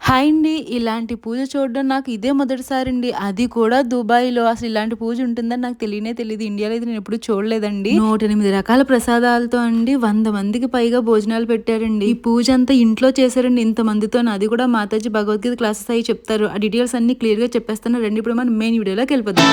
Hi అండి ఇలాంటి పూజ చూడడం నాకు ఇదే మొదటిసారి అండి అది కూడా దుబాయ్లో. అసలు ఇలాంటి పూజ ఉంటుందని నాకు తెలియనే తెలియదు ఇండియాలో అయితే నేను ఎప్పుడు చూడలేదండి. నూట ఎనిమిది రకాల ప్రసాదాలతో అండి వంద మందికి పైగా భోజనాలు పెట్టారండి. ఈ పూజ అంతా ఇంట్లో చేశారండి. ఇంత మందితో అది కూడా మాతాజీ భగవద్గీత క్లాసెస్ అయ్యి చెప్తారు. ఆ డీటెయిల్స్ అన్ని క్లియర్గా చెప్పేస్తాను. రండి ఇప్పుడు మనం మెయిన్ వీడియోలోకి వెళ్ళిపోతాం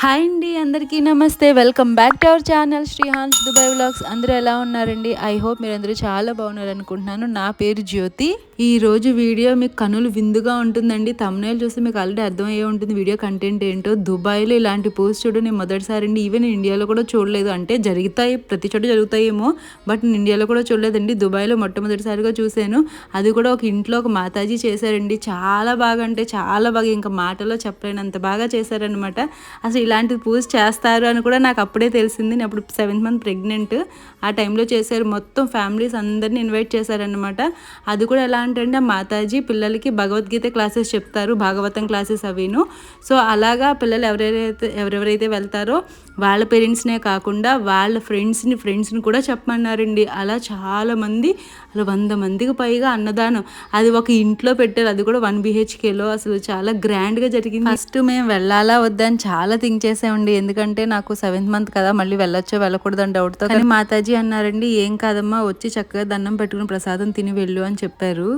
హాయ్ అండి అందరికీ నమస్తే. Welcome back to our channel Srihans Dubai vlogs అందరూ ఎలా ఉన్నారండి? ఐ హోప్ మీరందరూ చాలా బాగున్నారు అనుకుంటున్నాను నా పేరు జ్యోతి. ఈరోజు వీడియో మీకు కనులు విందుగా ఉంటుందండి. తమ్నేలు చూస్తే మీకు ఆల్రెడీ అర్థమయ్యే ఉంటుంది. వీడియో కంటెంట్ ఏంటో? దుబాయ్లో ఇలాంటి పోస్ట్ చూడడం నేను మొదటిసారి అండి. ఈవెన్ ఇండియాలో కూడా చూడలేదు. అంటే జరుగుతాయి ప్రతి చోట జరుగుతాయేమో. బట్ నేను ఇండియాలో కూడా చూడలేదండి. దుబాయ్లో మొట్టమొదటిసారిగా చూశాను. అది కూడా ఒక ఇంట్లో ఒక మాతాజీ చేశారండి. చాలా బాగా అంటే చాలా బాగా ఇంకా మాటలో చెప్పలేనంత బాగా చేశారనమాట అసలు ఇలాంటి పూజ చేస్తారు అని కూడా నాకు అప్పుడే తెలిసింది. నేను అప్పుడు సెవెంత్ మంత్ ప్రెగ్నెంట్ ఆ టైంలో చేశారు. మొత్తం ఫ్యామిలీస్ అందరిని ఇన్వైట్ చేశారనమాట అది కూడా ఎలా అంటే మాతాజీ పిల్లలకి భగవద్గీత క్లాసెస్ చెప్తారు భాగవతం క్లాసెస్ అవిను. సో అలాగా పిల్లలు ఎవరెవరైతే ఎవరెవరైతే వెళ్తారో వాళ్ళ పేరెంట్స్నే కాకుండా వాళ్ళ ఫ్రెండ్స్ని ఫ్రెండ్స్ని కూడా చెప్పమన్నారండి. అలా చాలామంది అలా వంద మందికి పైగా అన్నదానం. అది ఒక ఇంట్లో పెట్టారు. అది కూడా వన్ బిహెచ్కేలో అసలు చాలా గ్రాండ్గా జరిగింది. ఫస్ట్ మేము వెళ్ళాలా వద్దని చాలా థింక్ చేసామండి. ఎందుకంటే నాకు సెవెంత్ మంత్ కదా మళ్ళీ వెళ్ళొచ్చో వెళ్ళకూడదు అని డౌట్తో. కానీ మాతాజీ అన్నారండి ఏం కాదమ్మా వచ్చి చక్కగా దండం పెట్టుకుని ప్రసాదం తిని వెళ్ళు అని చెప్పారు.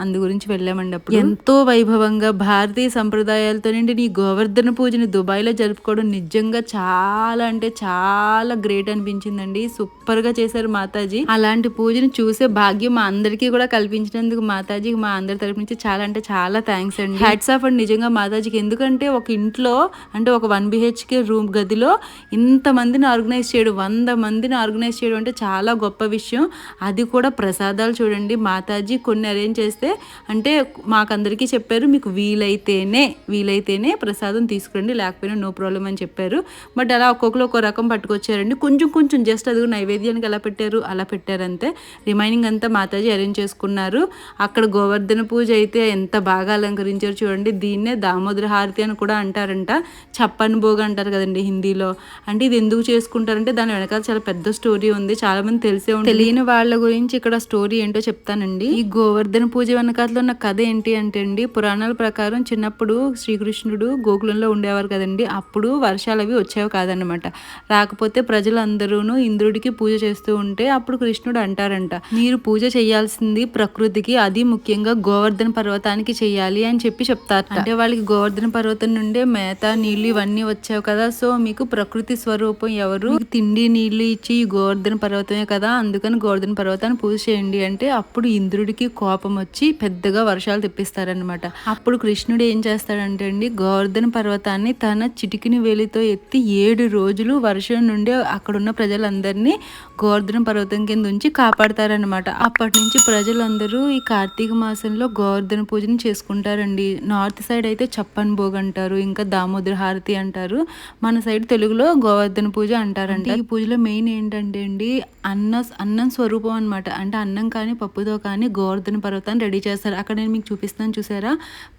అందు గురించి వెళ్ళామండి అప్పుడు ఎంతో వైభవంగా భారతీయ సంప్రదాయాలతో నుండి నీ గోవర్ధన పూజని దుబాయ్లో జరుపుకోవడం నిజంగా చాలా అంటే చాలా గ్రేట్ అనిపించిందండి. సూపర్గా చేశారు మాతాజీ. అలాంటి పూజని చూసే భాగ్యం మా అందరికీ కూడా కల్పించినందుకు మాతాజీకి మా అందరి తరపు నుంచి చాలా అంటే చాలా థ్యాంక్స్ అండి. హ్యాట్స్ ఆఫ్ అండి నిజంగా మాతాజీకి. ఎందుకంటే ఒక ఇంట్లో అంటే ఒక వన్ బిహెచ్కే రూమ్ గదిలో ఇంత మందిని ఆర్గనైజ్ చేయడం వంద మందిని ఆర్గనైజ్ చేయడం అంటే చాలా గొప్ప విషయం. అది కూడా ప్రసాదాలు చూడండి. మాతాజీ కొన్ని అరేంజ్ చేస్తే అంటే మాకందరికీ చెప్పారు మీకు వీలైతేనే వీలైతేనే ప్రసాదం తీసుకురండి లేకపోయినా నో ప్రాబ్లం అని చెప్పారు. బట్ అలా ఒక్కొక్కరు ఒక్కో రకం పట్టుకొచ్చారండి. కొంచెం కొంచెం జస్ట్ అది నైవేద్యానికి ఎలా పెట్టారు అలా పెట్టారు అంతే రిమైనింగ్ అంతా మాతాజీ అరేంజ్ చేసుకున్నారు. అక్కడ గోవర్ధన పూజ అయితే ఎంత బాగా అలంకరించారు చూడండి. దీన్నే దామోదర హారతి అని కూడా అంటారంట. చప్పని భోగ అంటారు కదండి హిందీలో. అంటే ఇది ఎందుకు చేసుకుంటారంటే దాని వెనకాల చాలా పెద్ద స్టోరీ ఉంది. చాలా మంది తెలిసే ఉంది తెలియని వాళ్ళ గురించి ఇక్కడ స్టోరీ ఏంటో చెప్తానండి. ఈ గోవర్ధన పూజ వెనకాతలో ఉన్న కథ ఏంటి అంటే అండి పురాణాల ప్రకారం చిన్నప్పుడు శ్రీకృష్ణుడు గోకులంలో ఉండేవారు కదండి. అప్పుడు వర్షాలు అవి వచ్చేవి కాదనమాట రాకపోతే ప్రజలందరూ ఇంద్రుడికి పూజ చేస్తూ ఉంటే అప్పుడు కృష్ణుడు అంటారంట మీరు పూజ చేయాల్సింది ప్రకృతికి అది ముఖ్యంగా గోవర్ధన పర్వతానికి చేయాలి అని చెప్పి చెప్తారు అంటే వాళ్ళకి గోవర్ధన పర్వతం నుండే మేత నీళ్ళు ఇవన్నీ వచ్చావు కదా. సో మీకు ప్రకృతి స్వరూపం ఎవరు? తిండి నీళ్ళు ఇచ్చి గోవర్ధన పర్వతమే కదా. అందుకని గోవర్ధన పర్వతాన్ని పూజ చేయండి అంటే అప్పుడు ఇంద్రుడికి కోపం వచ్చి పెద్దగా వర్షాలు తెప్పిస్తారనమాట అప్పుడు కృష్ణుడు ఏం చేస్తాడంటే అండి గోవర్ధన పర్వతాన్ని తన చిటికిని వేలితో ఎత్తి ఏడు రోజులు వర్షం నుండి అక్కడున్న ప్రజలందరినీ గోవర్ధన పర్వతం కింద ఉంచి కాపాడతారనమాట అప్పటి నుంచి ప్రజలందరూ ఈ కార్తీక మాసంలో గోవర్ధన పూజను చేసుకుంటారండి. నార్త్ సైడ్ అయితే చప్పన్ భోగ్ అంటారు ఇంకా దామోదర హారతి అంటారు. మన సైడ్ తెలుగులో గోవర్ధన పూజ అంటారంట. ఈ పూజలో మెయిన్ ఏంటంటే అండి అన్న అన్నం స్వరూపం అనమాట అంటే అన్నం కానీ పప్పుతో కానీ గోవర్ధన పర్వతాన్ని రెడీ చేస్తారు అక్కడ నేను మీకు చూపిస్తాను చూసారా?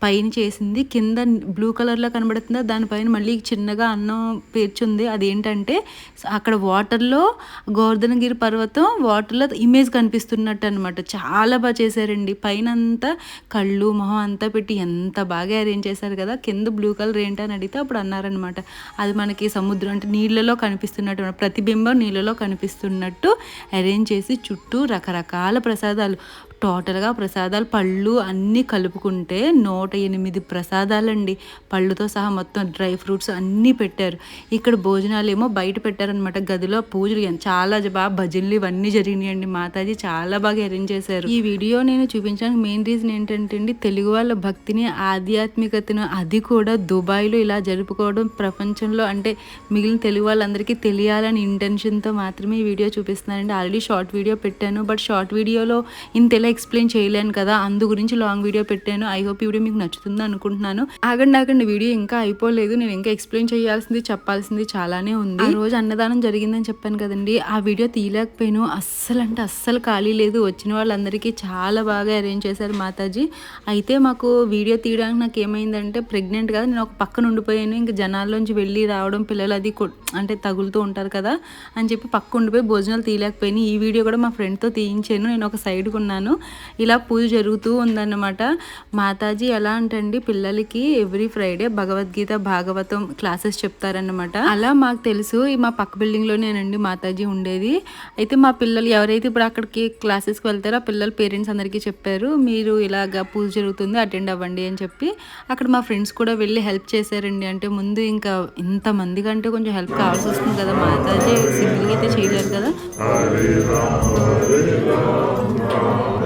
పైన చేసింది. కింద బ్లూ కలర్లో కనబడుతుందా? దానిపైన మళ్ళీ చిన్నగా అన్నం పేర్చుంది. అదేంటంటే అక్కడ వాటర్లో గోవర్ధనగిరి పర్వతం వాటర్లో ఇమేజ్ కనిపిస్తున్నట్టు అనమాట చాలా బాగా చేశారండి. పైన అంతా కళ్ళు మొహం అంతా పెట్టి ఎంత బాగా అరేంజ్ చేశారు కదా? కింద బ్లూ కలర్ ఏంటని అడిగితే అప్పుడు అన్నారనమాట అది మనకి సముద్రం అంటే నీళ్ళలో కనిపిస్తున్నట్టు ప్రతిబింబం నీళ్ళలో కనిపిస్తున్నట్టు అరేంజ్ చేసి చుట్టూ రకరకాల ప్రసాదాలు. టోటల్గా ప్రసాదాలు పళ్ళు అన్నీ కలుపుకుంటే నూట ఎనిమిది ప్రసాదాలండి. పళ్ళుతో సహా మొత్తం డ్రై ఫ్రూట్స్ అన్నీ పెట్టారు. ఇక్కడ భోజనాలు ఏమో బయట పెట్టారనమాట గదిలో పూజలు చాలా బాగా భజనలు ఇవన్నీ జరిగినాయండి. మాతాజీ చాలా బాగా అరేంజ్ చేశారు. ఈ వీడియో నేను చూపించడానికి మెయిన్ రీజన్ ఏంటంటే అండి తెలుగు వాళ్ళ భక్తిని ఆధ్యాత్మికతను అది కూడా దుబాయ్లో ఇలా జరుపుకోవడం ప్రపంచంలో అంటే మిగిలిన తెలుగు వాళ్ళందరికీ తెలియాలని ఇంటెన్షన్తో మాత్రమే ఈ వీడియో చూపిస్తున్నానండి ఆల్రెడీ షార్ట్ వీడియో పెట్టాను. బట్ షార్ట్ వీడియోలో ఇంత ఇలా ఎక్స్ప్లెయిన్ చేయలేను కదా అందు గురించి లాంగ్ వీడియో పెట్టాను. ఐ హోప్ ఈ వీడియో మీకు నచ్చుతుంది అనుకుంటున్నాను. ఆగండి ఆగండి వీడియో ఇంకా అయిపోలేదు. నేను ఇంకా ఎక్స్ప్లెయిన్ చేయాల్సింది చెప్పాల్సింది చాలానే ఉంది. ఈ రోజు అన్నదానం జరిగిందని చెప్పాను కదండి. ఆ వీడియో తీయలేకపోయాను. అస్సలు అంటే అస్సలు ఖాళీ లేదు. వచ్చిన వాళ్ళందరికీ చాలా బాగా అరేంజ్ చేశారు మాతాజీ. అయితే మాకు వీడియో తీయడానికి నాకు ఏమైందంటే ప్రెగ్నెంట్ కదా నేను ఒక పక్కన ఉండిపోయాను. ఇంకా జనాల్లోంచి వెళ్ళి రావడం పిల్లలు అది అంటే తగులుతూ ఉంటారు కదా అని చెప్పి పక్క ఉండిపోయి భోజనాలు తీయలేకపోయాను. ఈ వీడియో కూడా మా ఫ్రెండ్తో తీయించాను. నేను ఒక సైడ్కి ఉన్నాను ఇలా పూజ జరుగుతూ ఉందన్నమాట. మాతాజీ ఎలా అంటండి పిల్లలకి every Friday Bhagavad Gita Bhagavatam classes చెప్తారన్నమాట. అలా మాకు తెలుసు మా పక్క బిల్డింగ్లోనేనండి మాతాజీ ఉండేది. అయితే మా పిల్లలు ఎవరైతే ఇప్పుడు అక్కడికి క్లాసెస్కి వెళ్తారో ఆ పిల్లల పేరెంట్స్ అందరికీ చెప్పారు మీరు ఇలాగ పూజ జరుగుతుంది అటెండ్ అవ్వండి అని చెప్పి. అక్కడ మా ఫ్రెండ్స్ కూడా వెళ్ళి హెల్ప్ చేశారండి. అంటే ముందు ఇంకా ఇంతమంది కంటే కొంచెం హెల్ప్ కావాల్సి వస్తుంది కదా మాతాజీ సింగిల్గా అయితే చేయలేరు కదా.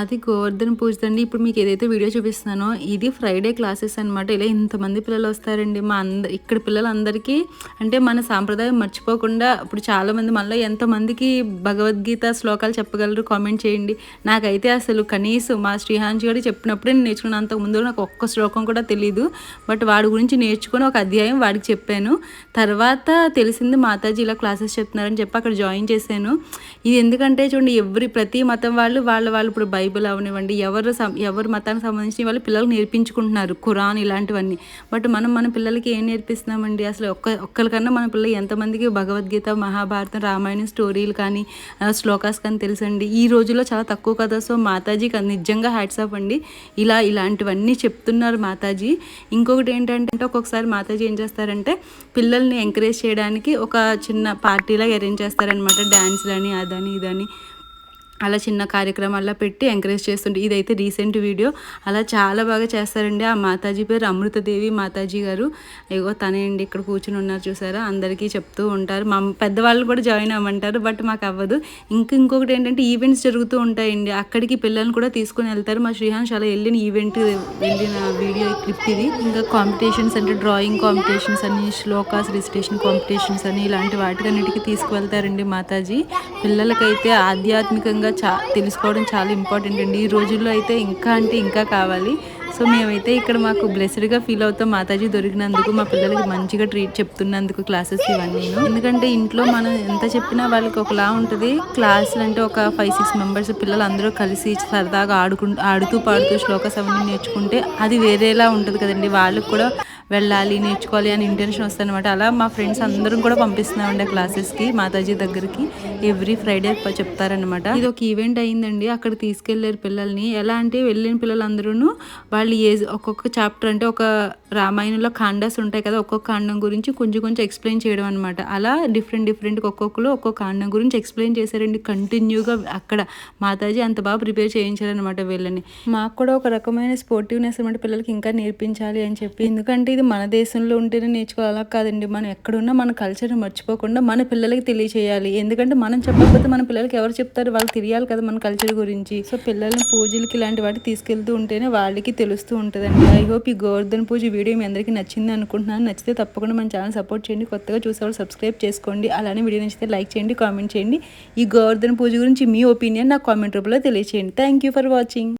అది గోవర్ధన పూజదండి ఇప్పుడు మీకు ఏదైతే వీడియో చూపిస్తున్నానో ఇది ఫ్రైడే క్లాసెస్ అనమాట ఇలా ఇంతమంది పిల్లలు వస్తారండి. మా అందరు ఇక్కడ పిల్లలందరికీ అంటే మన సాంప్రదాయం మర్చిపోకుండా ఇప్పుడు చాలామంది మనలో ఎంతమందికి భగవద్గీత శ్లోకాలు చెప్పగలరు కామెంట్ చేయండి. నాకైతే అసలు కనీసం మా శ్రీహాంశ్ గారు చెప్పినప్పుడే నేను నేర్చుకున్న అంతకుముందు నాకు ఒక్క శ్లోకం కూడా తెలియదు బట్ వాడి గురించి నేర్చుకుని ఒక అధ్యాయం వాడికి చెప్పాను. తర్వాత తెలిసింది మాతాజీ ఇలా క్లాసెస్ చెప్తున్నారని చెప్పి అక్కడ జాయిన్ చేశాను. ఇది ఎందుకంటే చూడండి ఎవ్రీ ప్రతి మతం వాళ్ళు వాళ్ళ వాళ్ళు ఇప్పుడు బైబిల్ అవనివ్వండి ఎవరు ఎవరు మతానికి సంబంధించిన వాళ్ళు పిల్లలకు నేర్పించుకుంటున్నారు ఖురాన్ ఇలాంటివన్నీ. బట్ మనం మన పిల్లలకి ఏం నేర్పిస్తున్నామండి? అసలు ఒక్క ఒక్కరికన్నా మన పిల్లలు ఎంతమందికి భగవద్గీత మహాభారతం రామాయణం స్టోరీలు కానీ శ్లోకాస్ కానీ తెలుసండి? ఈ రోజుల్లో చాలా తక్కువ కదా. సో మాతాజీకి కానీ నిజంగా హ్యాట్సాప్ అండి. ఇలా ఇలాంటివన్నీ చెప్తున్నారు మాతాజీ. ఇంకొకటి ఏంటంటే ఒక్కొక్కసారి మాతాజీ ఏం చేస్తారంటే పిల్లల్ని ఎంకరేజ్ చేయడానికి ఒక చిన్న పార్టీలాగా అరేంజ్ చేస్తారనమాట డ్యాన్స్లని అదని ఇదని. అలా చిన్న కార్యక్రమాల్లో పెట్టి ఎంకరేజ్ చేస్తుంటే ఇదైతే రీసెంట్ వీడియో. అలా చాలా బాగా చేస్తారండి ఆ మాతాజీ పేరు అమృతదేవి మాతాజీ గారు. ఇగో తనే అండి ఇక్కడ కూర్చుని ఉన్నారు చూసారా? అందరికీ చెప్తూ ఉంటారు. మా పెద్దవాళ్ళు కూడా జాయిన్ అవ్వమంటారు బట్ మాకు అవ్వదు. ఇంక ఇంకొకటి ఏంటంటే ఈవెంట్స్ జరుగుతూ ఉంటాయండి. అక్కడికి పిల్లల్ని కూడా తీసుకుని వెళ్తారు. మా శ్రీహాన్స్ అలా వెళ్ళిన ఈవెంట్ వెళ్ళిన వీడియో క్లిప్ ఇది. ఇంకా కాంపిటీషన్స్ అంటే డ్రాయింగ్ కాంపిటీషన్స్ అని శ్లోకాస్ రిజిస్ట్రేషన్ కాంపిటీషన్స్ అని ఇలాంటి వాటికన్నిటికీ తీసుకువెళ్తారండి మాతాజీ. పిల్లలకైతే ఆధ్యాత్మికంగా చా తెలుసుకోవడం చాలా ఇంపార్టెంట్ అండి. ఈ రోజుల్లో అయితే ఇంకా అంటే ఇంకా కావాలి. సో మేమైతే ఇక్కడ మాకు బ్లెస్డ్గా ఫీల్ అవుతాం. మాతాజీ దొరికినందుకు మా పిల్లలకి మంచిగా ట్రీట్ చెప్తున్నందుకు క్లాసెస్ ఇవన్నీ ఎందుకంటే ఇంట్లో మనం ఎంత చెప్పినా వాళ్ళకి ఒకలా ఉంటుంది. క్లాసులు అంటే ఒక ఫైవ్ సిక్స్ మెంబర్స్ పిల్లలు అందరూ కలిసి సరదాగా ఆడుకుంటూ ఆడుతూ పాడుతూ శ్లోక అవన్నీ నేర్చుకుంటే అది వేరేలా ఉంటుంది కదండి. వాళ్ళకి కూడా వెళ్ళాలి నేర్చుకోవాలి అని ఇంటెన్షన్ వస్తుందన్నమాట. అలా మా ఫ్రెండ్స్ అందరం కూడా పంపిస్తున్నాం అండి క్లాసెస్కి మాతాజీ దగ్గరికి. ఎవ్రీ ఫ్రైడే చెప్తారనమాట ఇది ఒక ఈవెంట్ అయిందండి. అక్కడ తీసుకెళ్ళారు పిల్లల్ని. ఎలా అంటే వెళ్ళిన పిల్లలందరూ వాళ్ళు ఏజ్ ఒక్కొక్క చాప్టర్ అంటే ఒక రామాయణంలో కాండస్ ఉంటాయి కదా ఒక్కొక్క కాండం గురించి కొంచెం కొంచెం ఎక్స్ప్లెయిన్ చేయడం అనమాట అలా డిఫరెంట్ డిఫరెంట్ ఒక్కొక్కరు ఒక్కొక్క కాండం గురించి ఎక్స్ప్లెయిన్ చేశారండి కంటిన్యూగా అక్కడ. మాతాజీ అంత బాగా ప్రిపేర్ చేయించారనమాట వీళ్ళని. మాకు కూడా ఒక రకమైన స్పోర్టివ్నెస్ అనమాట పిల్లలకి ఇంకా నేర్పించాలి అని చెప్పి. ఎందుకంటే ఇది మన దేశంలో ఉంటేనే నేర్చుకోవాలి. అలా కాదండి. మనం ఎక్కడున్నా మన కల్చర్ని మర్చిపోకుండా మన పిల్లలకి తెలియచేయాలి. ఎందుకంటే మనం చెప్పకపోతే మన పిల్లలకి ఎవరు చెప్తారు? వాళ్ళకి తెలియాలి కదా మన కల్చర్ గురించి. సో పిల్లల్ని పూజలకి ఇలాంటి వాటికి తీసుకెళ్తూ ఉంటేనే వాళ్ళకి తెలుస్తూ ఉంటుందండి. ఐ హోప్ ఈ గోవర్ధన్ పూజ వీడియో మీ అందరికీ నచ్చింది అనుకుంటున్నాను. నచ్చితే తప్పకుండా మన ఛానల్ సపోర్ట్ చేయండి. కొత్తగా చూసేవాళ్ళు సబ్స్క్రైబ్ చేసుకోండి. అలానే వీడియో నచ్చితే లైక్ చేయండి కామెంట్ చేయండి. ఈ గోవర్ధన పూజ గురించి మీ ఒపీనియన్ నా కామెంట్ రూపంలో తెలియచేయండి. Thank you for watching